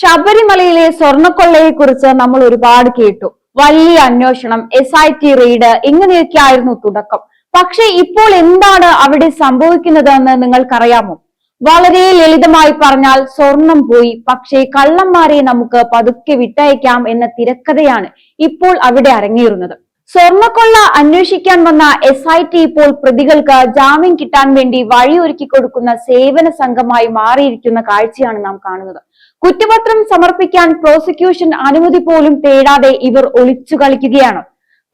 ശബരിമലയിലെ സ്വർണക്കൊള്ളയെ കുറിച്ച് നമ്മൾ ഒരുപാട് കേട്ടു. വലിയ അന്വേഷണം എസ് ഐ ടി റെയ്ഡ് ഇങ്ങനെയൊക്കെ ആയിരുന്നു തുടക്കം. പക്ഷെ ഇപ്പോൾ എന്താണ് അവിടെ സംഭവിക്കുന്നതെന്ന് നിങ്ങൾക്കറിയാമോ? വളരെ ലളിതമായി പറഞ്ഞാൽ സ്വർണം പോയി പക്ഷേ കള്ളന്മാരെ നമുക്ക് പതുക്കെ വിട്ടയക്കാം എന്ന തിരക്കഥയാണ് ഇപ്പോൾ അവിടെ അരങ്ങേറുന്നത്. സ്വർണക്കൊള്ള അന്വേഷിക്കാൻ വന്ന എസ് ഐ ടി ഇപ്പോൾ പ്രതികൾക്ക് ജാമ്യം കിട്ടാൻ വേണ്ടി വഴിയൊരുക്കി കൊടുക്കുന്ന സേവന സംഘമായി മാറിയിരിക്കുന്ന കാഴ്ചയാണ് നാം കാണുന്നത്. കുറ്റപത്രം സമർപ്പിക്കാൻ പ്രോസിക്യൂഷൻ അനുമതി പോലും തേടാതെ ഇവർ ഒളിച്ചു കളിക്കുകയാണ്.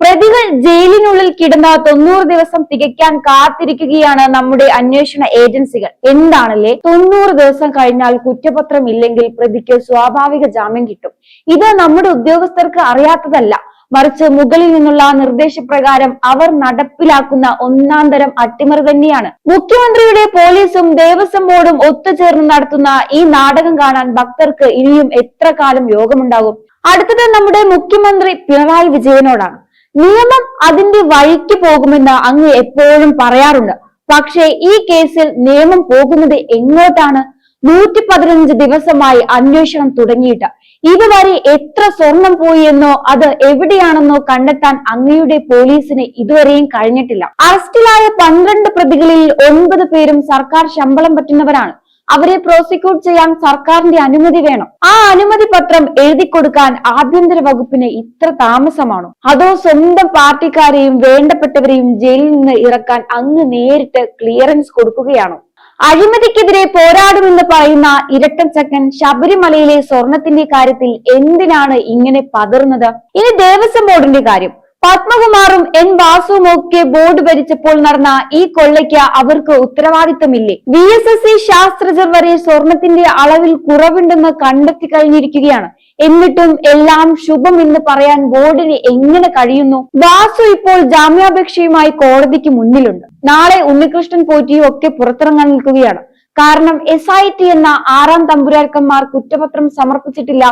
പ്രതികൾ ജയിലിനുള്ളിൽ കിടന്ന തൊണ്ണൂറ് ദിവസം തികയ്ക്കാൻ കാത്തിരിക്കുകയാണ് നമ്മുടെ അന്വേഷണ ഏജൻസികൾ. എന്താണല്ലേ? തൊണ്ണൂറ് ദിവസം കഴിഞ്ഞാൽ കുറ്റപത്രം ഇല്ലെങ്കിൽ പ്രതിക്ക് സ്വാഭാവിക ജാമ്യം കിട്ടും. ഇത് നമ്മുടെ ഉദ്യോഗസ്ഥർക്ക് അറിയാത്തതല്ല. മറിച്ച് മുകളിൽ നിന്നുള്ള നിർദ്ദേശപ്രകാരം അവർ നടപ്പിലാക്കുന്ന ഒന്നാം തരം അട്ടിമറി തന്നെയാണ്. മുഖ്യമന്ത്രിയുടെ പോലീസും ദേവസ്വം ബോർഡും ഒത്തുചേർന്ന് നടത്തുന്ന ഈ നാടകം കാണാൻ ഭക്തർക്ക് ഇനിയും എത്ര കാലം യോഗമുണ്ടാകും? അടുത്തത് നമ്മുടെ മുഖ്യമന്ത്രി പിണറായി വിജയനോടാണ്. നിയമം അതിന്റെ വഴിക്ക് പോകുമെന്ന് അങ്ങ് എപ്പോഴും പറയാറുണ്ട്. പക്ഷേ ഈ കേസിൽ നിയമം പോകുന്നത് എങ്ങോട്ടാണ്? നൂറ്റി പതിനഞ്ച് ദിവസമായി അന്വേഷണം തുടങ്ങിയിട്ട്. ഇതുവരെ എത്ര സ്വർണം പോയി എന്നോ അത് എവിടെയാണെന്നോ കണ്ടെത്താൻ അങ്ങയുടെ പോലീസിന് ഇതുവരെയും കഴിഞ്ഞിട്ടില്ല. അറസ്റ്റിലായ പന്ത്രണ്ട് പ്രതികളിൽ ഒൻപത് പേരും സർക്കാർ ശമ്പളം പറ്റുന്നവരാണ്. അവരെ പ്രോസിക്യൂട്ട് ചെയ്യാൻ സർക്കാരിന്റെ അനുമതി വേണം. ആ അനുമതി പത്രം എഴുതി കൊടുക്കാൻ ആഭ്യന്തര വകുപ്പിന് ഇത്ര താമസമാണോ? അതോ സ്വന്തം പാർട്ടിക്കാരെയും വേണ്ടപ്പെട്ടവരെയും ജയിലിൽ നിന്ന് ഇറക്കാൻ അങ്ങ് നേരിട്ട് ക്ലിയറൻസ് കൊടുക്കുകയാണോ? അഴിമതിക്കെതിരെ പോരാടുമെന്ന് പറയുന്ന ഇരട്ടച്ചക്കൻ ശബരിമലയിലെ സ്വർണത്തിന്റെ കാര്യത്തിൽ എന്തിനാണ് ഇങ്ങനെ പതറുന്നത്? ഇനി ദേവസ്വം ബോർഡിന്റെ കാര്യം. പത്മകുമാറും എൻ വാസുവും ഒക്കെ ബോർഡ് ഭരിച്ചപ്പോൾ നടന്ന ഈ കൊള്ളയ്ക്ക് അവർക്ക് ഉത്തരവാദിത്തമില്ലേ? വി എസ് എസ് സി ശാസ്ത്രജ്ഞർ വരെ സ്വർണത്തിന്റെ അളവിൽ കുറവുണ്ടെന്ന് കണ്ടെത്തി കഴിഞ്ഞിരിക്കുകയാണ്. എന്നിട്ടും എല്ലാം ശുഭം എന്ന് പറയാൻ ബോർഡിന് എങ്ങനെ കഴിയുന്നു? വാസു ഇപ്പോൾ ജാമ്യാപേക്ഷയുമായി കോടതിക്ക് മുന്നിലുണ്ട്. നാളെ ഉണ്ണികൃഷ്ണൻ പോറ്റിയും ഒക്കെ പുറത്തിറങ്ങാൻ നിൽക്കുകയാണ്. കാരണം എസ് ഐ ടി എന്ന ആറാം തമ്പുരാക്കന്മാർ കുറ്റപത്രം സമർപ്പിച്ചിട്ടില്ല.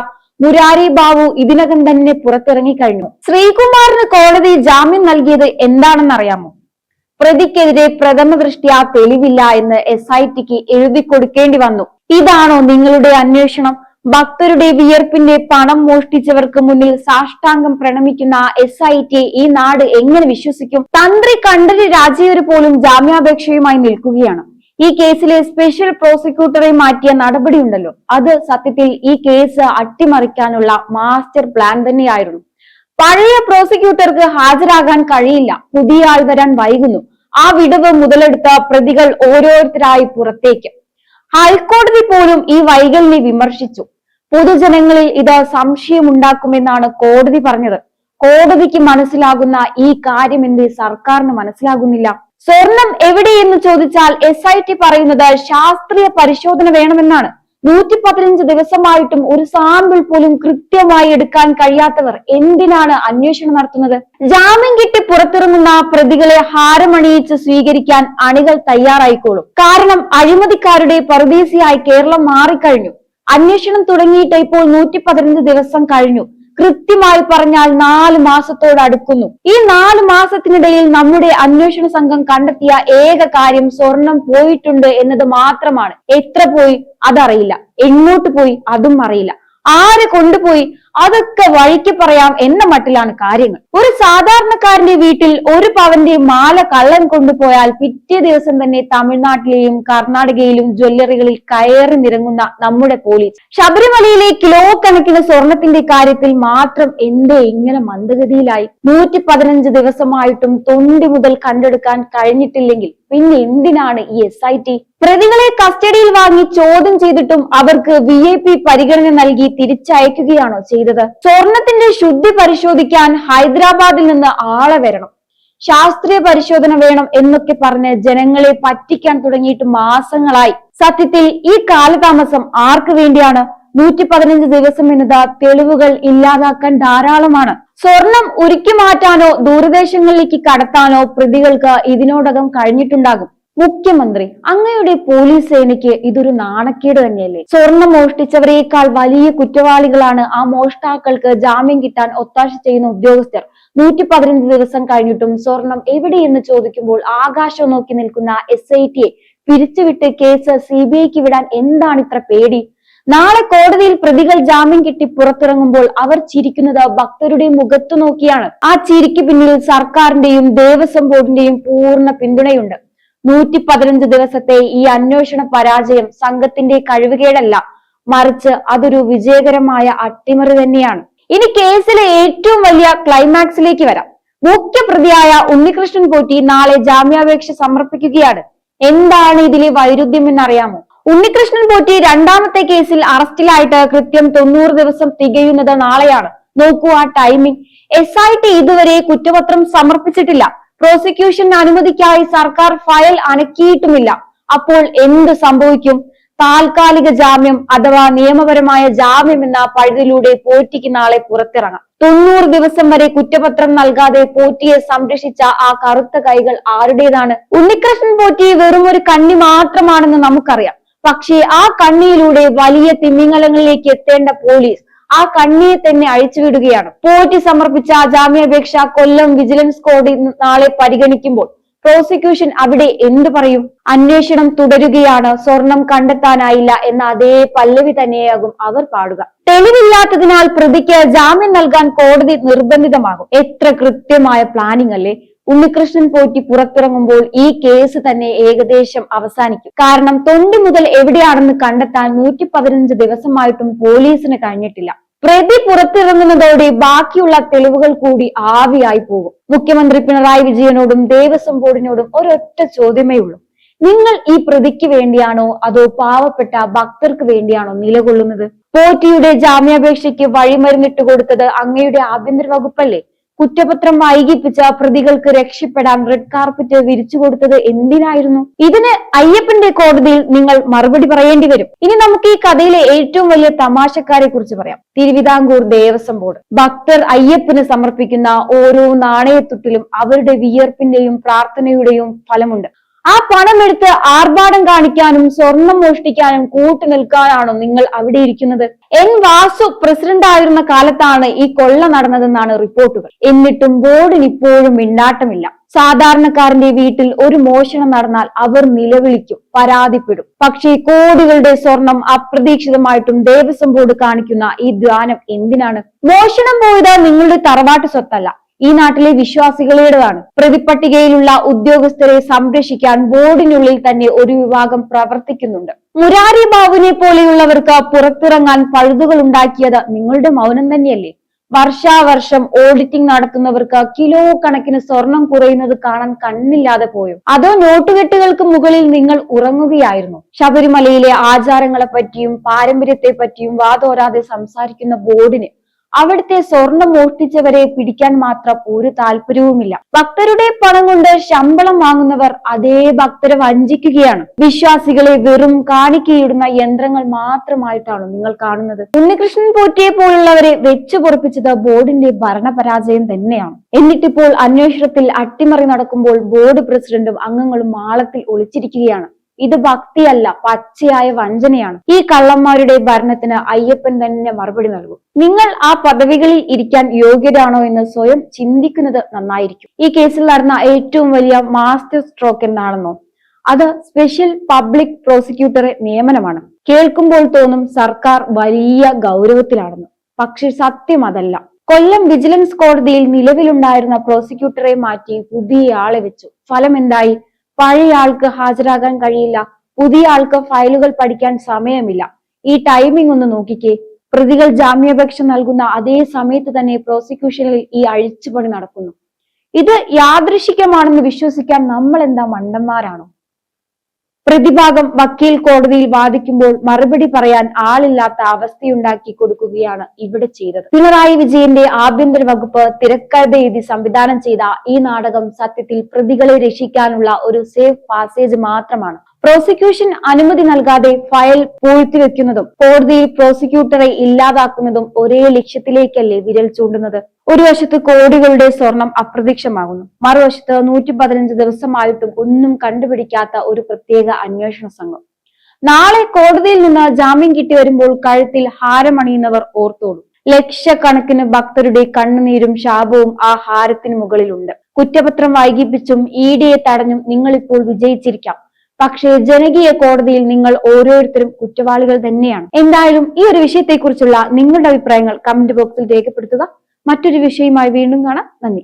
മുരാരി ബാബു ഇതിനകം തന്നെ പുറത്തിറങ്ങിക്കഴിഞ്ഞു. ശ്രീകുമാറിന് കോടതി ജാമ്യം നൽകിയത് എന്താണെന്ന് അറിയാമോ പ്രതിക്കെതിരെ പ്രഥമ ദൃഷ്ടിയ തെളിവില്ല എന്ന് എസ് ഐ ടിക്ക് എഴുതി കൊടുക്കേണ്ടി വന്നു. ഇതാണോ നിങ്ങളുടെ അന്വേഷണം? ഭക്തരുടെ വിയർപ്പിന്റെ പണം മോഷ്ടിച്ചവർക്ക് മുന്നിൽ സാഷ്ടാംഗം പ്രണമിക്കുന്ന എസ് ഐ ടി ഈ നാട് എങ്ങനെ വിശ്വസിക്കും? തന്ത്രി കണ്ഠര് രാജീവര് പോലും ജാമ്യാപേക്ഷയുമായി നിൽക്കുകയാണ്. ഈ കേസിലെ സ്പെഷ്യൽ പ്രോസിക്യൂട്ടറെ മാറ്റിയ നടപടിയുണ്ടല്ലോ. അത് സത്യത്തിൽ ഈ കേസ് അട്ടിമറിക്കാനുള്ള മാസ്റ്റർ പ്ലാൻ തന്നെയായിരുന്നു. പഴയ പ്രോസിക്യൂട്ടർക്ക് ഹാജരാകാൻ കഴിയില്ല. പുതിയ ആൾ വരാൻ വൈകുന്നു. ആ വിടവ് മുതലെടുത്ത പ്രതികൾ ഓരോരുത്തരായി പുറത്തേക്ക്. ഹൈക്കോടതി പോലും ഈ വൈകലിനെ വിമർശിച്ചു. പൊതുജനങ്ങളിൽ ഇത് സംശയമുണ്ടാക്കുമെന്നാണ് കോടതി പറഞ്ഞത്. കോടതിക്ക് മനസ്സിലാകുന്ന ഈ കാര്യം എന്ത് സർക്കാരിന് മനസ്സിലാകുന്നില്ല. സ്വർണം എവിടെയെന്ന് ചോദിച്ചാൽ എസ് ഐ ടി പറയുന്നത് ശാസ്ത്രീയ പരിശോധന വേണമെന്നാണ്. നൂറ്റി പതിനഞ്ച് ദിവസമായിട്ടും ഒരു സാമ്പിൾ പോലും കൃത്യമായി എടുക്കാൻ കഴിയാത്തവർ എന്തിനാണ് അന്വേഷണം നടത്തുന്നത്? ജാമ്യം കിട്ടി പുറത്തിറങ്ങുന്ന പ്രതികളെ ഹാരമണിയിച്ച് സ്വീകരിക്കാൻ അണികൾ തയ്യാറായിക്കോളും. കാരണം അഴിമതിക്കാരുടെ പരദേശിയായി കേരളം മാറിക്കഴിഞ്ഞു. അന്വേഷണം തുടങ്ങിയിട്ട് ഇപ്പോൾ നൂറ്റി പതിനഞ്ച് ദിവസം കഴിഞ്ഞു. കൃത്യമായി പറഞ്ഞാൽ നാല് മാസത്തോട് അടുക്കുന്നു. ഈ നാല് മാസത്തിനിടയിൽ നമ്മുടെ അന്വേഷണ സംഘം കണ്ടെത്തിയ ഏക കാര്യം സ്വർണം പോയിട്ടുണ്ട് എന്നത് മാത്രമാണ്. എത്ര പോയി? അതറിയില്ല. എങ്ങോട്ട് പോയി? അതും അറിയില്ല. ആര് കൊണ്ടുപോയി? അതൊക്കെ വഴിക്ക് പറയാം എന്ന മട്ടിലാണ് കാര്യങ്ങൾ. ഒരു സാധാരണക്കാരന്റെ വീട്ടിൽ ഒരു പവന്റെ മാല കള്ളൻ കൊണ്ടുപോയാൽ പിറ്റേ ദിവസം തന്നെ തമിഴ്നാട്ടിലെയും കർണാടകയിലും ജ്വല്ലറികളിൽ കയറി നിരങ്ങുന്ന നമ്മുടെ പോലീസ് ശബരിമലയിലെ കിലോ കണക്കിന് സ്വർണത്തിന്റെ കാര്യത്തിൽ മാത്രം എന്തേ ഇങ്ങനെ മന്ദഗതിയിലായി? നൂറ്റി പതിനഞ്ച് ദിവസമായിട്ടും തൊണ്ടി മുതൽ കണ്ടെടുക്കാൻ കഴിഞ്ഞിട്ടില്ലെങ്കിൽ പിന്നെ എന്തിനാണ് ഈ എസ് ഐ ടി പ്രതികളെ കസ്റ്റഡിയിൽ വാങ്ങി ചോദ്യം ചെയ്തിട്ടും അവർക്ക് വി പരിഗണന നൽകി തിരിച്ചയക്കുകയാണോ ചെയ്തത്. സ്വർണത്തിന്റെ ശുദ്ധി പരിശോധിക്കാൻ ഹൈദരാബാദിൽ നിന്ന് ആളെ വരണം. ശാസ്ത്രീയ പരിശോധന വേണം എന്നൊക്കെ പറഞ്ഞ് ജനങ്ങളെ പറ്റിക്കാൻ തുടങ്ങിയിട്ട് മാസങ്ങളായി. സത്യത്തിൽ ഈ കാലതാമസം ആർക്ക് വേണ്ടിയാണ്? നൂറ്റി പതിനഞ്ച് ദിവസം എന്നത് തെളിവുകൾ ഇല്ലാതാക്കാൻ ധാരാളമാണ്. സ്വർണം ഉരുക്കി മാറ്റാനോ ദൂരദേശങ്ങളിലേക്ക് കടത്താനോ പ്രതികൾക്ക് ഇതിനോടകം കഴിഞ്ഞിട്ടുണ്ടാകും. മുഖ്യമന്ത്രി അങ്ങയുടെ പോലീസ് സേനയ്ക്ക് ഇതൊരു നാണക്കേട് തന്നെയല്ലേ? സ്വർണം മോഷ്ടിച്ചവരേക്കാൾ വലിയ കുറ്റവാളികളാണ് ആ മോഷ്ടാക്കൾക്ക് ജാമ്യം കിട്ടാൻ ഒത്താശ ചെയ്യുന്ന ഉദ്യോഗസ്ഥർ. നൂറ്റി പതിനഞ്ച് ദിവസം കഴിഞ്ഞിട്ടും സ്വർണം എവിടെയെന്ന് ചോദിക്കുമ്പോൾ ആകാശം നോക്കി നിൽക്കുന്ന എസ് ഐ ടിയെ പിരിച്ചുവിട്ട് കേസ് സി ബി ഐക്ക് വിടാൻ എന്താണ് ഇത്ര പേടി? നാളെ കോടതിയിൽ പ്രതികൾ ജാമ്യം കിട്ടി പുറത്തിറങ്ങുമ്പോൾ അവർ ചിരിക്കുന്നത് ഭക്തരുടെ മുഖത്തു നോക്കിയാണ്. ആ ചിരിക്ക് പിന്നിൽ സർക്കാരിന്റെയും ദേവസ്വം ബോർഡിന്റെയും പൂർണ പിന്തുണയുണ്ട്. നൂറ്റി പതിനഞ്ച് ദിവസത്തെ ഈ അന്വേഷണ പരാജയം സംഘത്തിന്റെ കഴിവുകേടല്ല. മറിച്ച് അതൊരു വിജയകരമായ അട്ടിമറി തന്നെയാണ്. ഇനി കേസിലെ ഏറ്റവും വലിയ ക്ലൈമാക്സിലേക്ക് വരാം. മുഖ്യപ്രതിയായ ഉണ്ണികൃഷ്ണൻ പോറ്റി നാളെ ജാമ്യാപേക്ഷ സമർപ്പിക്കുകയാണ്. എന്താണ് ഇതിലെ വൈരുദ്ധ്യം എന്നറിയാമോ ഉണ്ണികൃഷ്ണൻ പോറ്റി രണ്ടാമത്തെ കേസിൽ അറസ്റ്റിലായിട്ട് കൃത്യം തൊണ്ണൂറ് ദിവസം തികയുന്നത് നാളെയാണ്. നോക്കൂ ആ ടൈമിംഗ് എസ് ഐ ടി ഇതുവരെ കുറ്റപത്രം സമർപ്പിച്ചിട്ടില്ല. പ്രോസിക്യൂഷൻ അനുമതിക്കായി സർക്കാർ ഫയൽ അനക്കിയിട്ടുമില്ല. അപ്പോൾ എന്ത് സംഭവിക്കും? താൽക്കാലിക ജാമ്യം അഥവാ നിയമപരമായ ജാമ്യം എന്ന പഴുതിലൂടെ പോറ്റിക്ക് നാളെ പുറത്തിറങ്ങാം. തൊണ്ണൂറ് ദിവസം വരെ കുറ്റപത്രം നൽകാതെ പോറ്റിയെ സംരക്ഷിച്ച ആ കറുത്ത കൈകൾ ആരുടേതാണ്? ഉണ്ണികൃഷ്ണൻ പോറ്റി വെറും ഒരു കണ്ണി മാത്രമാണെന്ന് നമുക്കറിയാം. പക്ഷേ ആ കണ്ണിയിലൂടെ വലിയ തിമിംഗലങ്ങളിലേക്ക് എത്തേണ്ട പോലീസ് ആ കണ്ണിയെ തന്നെ അഴിച്ചുവിടുകയാണ് പോറ്റി സമർപ്പിച്ച ജാമ്യാപേക്ഷ കൊല്ലം വിജിലൻസ് കോടതി നാളെ പരിഗണിക്കുമ്പോൾ പ്രോസിക്യൂഷൻ അവിടെ എന്തു പറയും? അന്വേഷണം തുടരുകയാണ്. സ്വർണം കണ്ടെത്താനായില്ല എന്ന അതേ പല്ലവി തന്നെയാകും അവർ പാടുക. തെളിവില്ലാത്തതിനാൽ പ്രതിക്ക് ജാമ്യം നൽകാൻ കോടതി നിർബന്ധിതമാകും. എത്ര കൃത്യമായ പ്ലാനിംഗ് അല്ലേ? ഉണ്ണികൃഷ്ണൻ പോറ്റി പുറത്തിറങ്ങുമ്പോൾ ഈ കേസ് തന്നെ ഏകദേശം അവസാനിക്കും. കാരണം തൊണ്ടി മുതൽ എവിടെയാണെന്ന് കണ്ടെത്താൻ നൂറ്റി പതിനഞ്ച് ദിവസമായിട്ടും പോലീസിന് കഴിഞ്ഞിട്ടില്ല. പ്രതി പുറത്തിറങ്ങുന്നതോടെ ബാക്കിയുള്ള തെളിവുകൾ കൂടി ആവിയായി പോകും. മുഖ്യമന്ത്രി പിണറായി വിജയനോടും ദേവസ്വം ബോർഡിനോടും ഒരൊറ്റ ചോദ്യമേ ഉള്ളൂ. നിങ്ങൾ ഈ പ്രതിക്ക് വേണ്ടിയാണോ അതോ പാവപ്പെട്ട ഭക്തർക്ക് വേണ്ടിയാണോ നിലകൊള്ളുന്നത്? പോറ്റിയുടെ ജാമ്യാപേക്ഷയ്ക്ക് വഴിമരുന്നിട്ട് കൊടുത്തത് അങ്ങയുടെ ആഭ്യന്തര വകുപ്പല്ലേ? കുറ്റപത്രം വൈകിപ്പിച്ച പ്രതികൾക്ക് രക്ഷപ്പെടാൻ റെഡ് കാർപ്പറ്റ് വിരിച്ചു കൊടുത്തത് എന്തിനായിരുന്നു? ഇതിന് അയ്യപ്പന്റെ കോടതിയിൽ നിങ്ങൾ മറുപടി പറയേണ്ടി വരും. ഇനി നമുക്ക് ഈ കഥയിലെ ഏറ്റവും വലിയ തമാശക്കാരെ കുറിച്ച് പറയാം. തിരുവിതാംകൂർ ദേവസ്വം ബോർഡ്. ഭക്തർ അയ്യപ്പന് സമർപ്പിക്കുന്ന ഓരോ നാണയത്തുട്ടിലും അവരുടെ വിയർപ്പിന്റെയും പ്രാർത്ഥനയുടെയും ഫലമുണ്ട്. ആ പണം എടുത്ത് ആർഭാടം കാണിക്കാനും സ്വർണം മോഷ്ടിക്കാനും കൂട്ടു നിൽക്കാനാണോ നിങ്ങൾ അവിടെ ഇരിക്കുന്നത്? എൻ വാസു പ്രസിഡന്റ് ആയിരുന്ന കാലത്താണ് ഈ കൊള്ള നടന്നതെന്നാണ് റിപ്പോർട്ടുകൾ. എന്നിട്ടും ബോർഡിന് ഇപ്പോഴും മിണ്ടാട്ടമില്ല. സാധാരണക്കാരന്റെ വീട്ടിൽ ഒരു മോഷണം നടന്നാൽ അവർ നിലവിളിക്കും പരാതിപ്പെടും. പക്ഷേ കോടികളുടെ സ്വർണം അപ്രതീക്ഷിതമായിട്ടും ദേവസ്വം ബോർഡ് കാണിക്കുന്ന ഈ ദ്വാനം എന്തിനാണ്? മോഷണം പോയത് നിങ്ങളുടെ തറവാട്ട് സ്വത്തല്ല. ഈ നാട്ടിലെ വിശ്വാസികളുടേതാണ്. പ്രതിപട്ടികയിലുള്ള ഉദ്യോഗസ്ഥരെ സംരക്ഷിക്കാൻ ബോർഡിനുള്ളിൽ തന്നെ ഒരു വിഭാഗം പ്രവർത്തിക്കുന്നുണ്ട്. മുരാരി ബാബുവിനെ പോലെയുള്ളവർക്ക് പുറത്തിറങ്ങാൻ പഴുതുകൾ ഉണ്ടാക്കിയത് നിങ്ങളുടെ മൗനം തന്നെയല്ലേ? വർഷാവർഷം ഓഡിറ്റിംഗ് നടത്തുന്നവർക്ക് കിലോ കണക്കിന് സ്വർണം കുറയുന്നത് കാണാൻ കണ്ണില്ലാതെ പോയോ? അതോ നോട്ടുകെട്ടുകൾക്ക് മുകളിൽ നിങ്ങൾ ഉറങ്ങുകയായിരുന്നു? ശബരിമലയിലെ ആചാരങ്ങളെ പറ്റിയും പാരമ്പര്യത്തെ പറ്റിയും വാതോരാതെ സംസാരിക്കുന്ന ബോർഡിന് അവിടുത്തെ സ്വർണം മോഷ്ടിച്ചവരെ പിടിക്കാൻ മാത്രം ഒരു താല്പര്യവുമില്ല. ഭക്തരുടെ പണം കൊണ്ട് ശമ്പളം വാങ്ങുന്നവർ അതേ ഭക്തരെ വഞ്ചിക്കുകയാണ്. വിശ്വാസികളെ വെറും കാണിക്കയിടുന്ന യന്ത്രങ്ങൾ മാത്രമായിട്ടാണ് നിങ്ങൾ കാണുന്നത്. ഉണ്ണികൃഷ്ണൻ പോറ്റിയെ പോലുള്ളവരെ വെച്ചു പൊറപ്പിച്ചത് ബോർഡിന്റെ ഭരണപരാജയം തന്നെയാണ്. എന്നിട്ടിപ്പോൾ അന്വേഷണത്തിൽ അട്ടിമറി നടക്കുമ്പോൾ ബോർഡ് പ്രസിഡന്റും അംഗങ്ങളും മാളത്തിൽ ഒളിച്ചിരിക്കുകയാണ്. ഇത് ഭക്തിയല്ല പച്ചയായ വഞ്ചനയാണ്. ഈ കള്ളന്മാരുടെ ഭരണത്തിന് അയ്യപ്പൻ തന്നെ മറുപടി നൽകും. നിങ്ങൾ ആ പദവികളിൽ ഇരിക്കാൻ യോഗ്യരാണോ എന്ന് സ്വയം ചിന്തിക്കുന്നത് നന്നായിരിക്കും. ഈ കേസിൽ നടന്ന ഏറ്റവും വലിയ മാസ്റ്റർ സ്ട്രോക്ക് എന്താണെന്നോ? അത് സ്പെഷ്യൽ പബ്ലിക് പ്രോസിക്യൂട്ടറെ നിയമനമാണ്. കേൾക്കുമ്പോൾ തോന്നും സർക്കാർ വലിയ ഗൗരവത്തിലാണെന്ന്. പക്ഷെ സത്യം അതല്ല. കൊല്ലം വിജിലൻസ് കോടതിയിൽ നിലവിലുണ്ടായിരുന്ന പ്രോസിക്യൂട്ടറെ മാറ്റി പുതിയ ആളെ വെച്ചു. ഫലം എന്തായി പഴയ ആൾക്ക് ഹാജരാകാൻ കഴിയില്ല. പുതിയ ആൾക്ക് ഫയലുകൾ പഠിക്കാൻ സമയമില്ല. ഈ ടൈമിംഗ് ഒന്ന് നോക്കിക്കേ. പ്രതികൾ ജാമ്യാപേക്ഷ നൽകുന്ന അതേ സമയത്ത് തന്നെ പ്രോസിക്യൂഷനിൽ ഈ അഴിച്ചുപണി നടക്കുന്നു. ഇത് യാദൃശികമാണെന്ന് വിശ്വസിക്കാൻ നമ്മൾ എന്താ മണ്ടന്മാരാണോ? പ്രതിഭാഗം വക്കീൽ കോടതിയിൽ വാദിക്കുമ്പോൾ മറുപടി പറയാൻ ആളില്ലാത്ത അവസ്ഥയുണ്ടാക്കി കൊടുക്കുകയാണ് ഇവിടെ ചെയ്തത്. പിണറായി വിജയന്റെ ആഭ്യന്തര വകുപ്പ് തിരക്കഥ എഴുതി സംവിധാനം ചെയ്ത ഈ നാടകം സത്യത്തിൽ പ്രതികളെ രക്ഷിക്കാനുള്ള ഒരു സേഫ് പാസേജ് മാത്രമാണ്. പ്രോസിക്യൂഷൻ അനുമതി നൽകാതെ ഫയൽ പൂഴ്ത്തിവെക്കുന്നതും കോടതിയിൽ പ്രോസിക്യൂട്ടറെ ഇല്ലാതാക്കുന്നതും ഒരേ ലക്ഷ്യത്തിലേക്കല്ലേ വിരൽ ചൂണ്ടുന്നത്? ഒരു വശത്ത് കോടികളുടെ സ്വർണം അപ്രത്യക്ഷമാകുന്നു. മറുവശത്ത് നൂറ്റി പതിനഞ്ച് ദിവസമായിട്ടും ഒന്നും കണ്ടുപിടിക്കാത്ത ഒരു പ്രത്യേക അന്വേഷണ സംഘം. നാളെ കോടതിയിൽ നിന്ന് ജാമ്യം കിട്ടി വരുമ്പോൾ കഴുത്തിൽ ഹാരമണിയുന്നവർ ഓർത്തോടും ലക്ഷക്കണക്കിന് ഭക്തരുടെ കണ്ണുനീരും ശാപവും ആ ഹാരത്തിന് മുകളിലുണ്ട്. കുറ്റപത്രം വൈകിപ്പിച്ചും ഇ ഡിയെ തടഞ്ഞും നിങ്ങളിപ്പോൾ വിജയിച്ചിരിക്കാം. പക്ഷേ ജനകീയ കോടതിയിൽ നിങ്ങൾ ഓരോരുത്തരും കുറ്റവാളികൾ തന്നെയാണ്. എന്തായാലും ഈ ഒരു വിഷയത്തെക്കുറിച്ചുള്ള നിങ്ങളുടെ അഭിപ്രായങ്ങൾ കമന്റ് ബോക്സിൽ രേഖപ്പെടുത്തുക. മറ്റൊരു വിഷയവുമായി വീണ്ടും കാണാം. നന്ദി.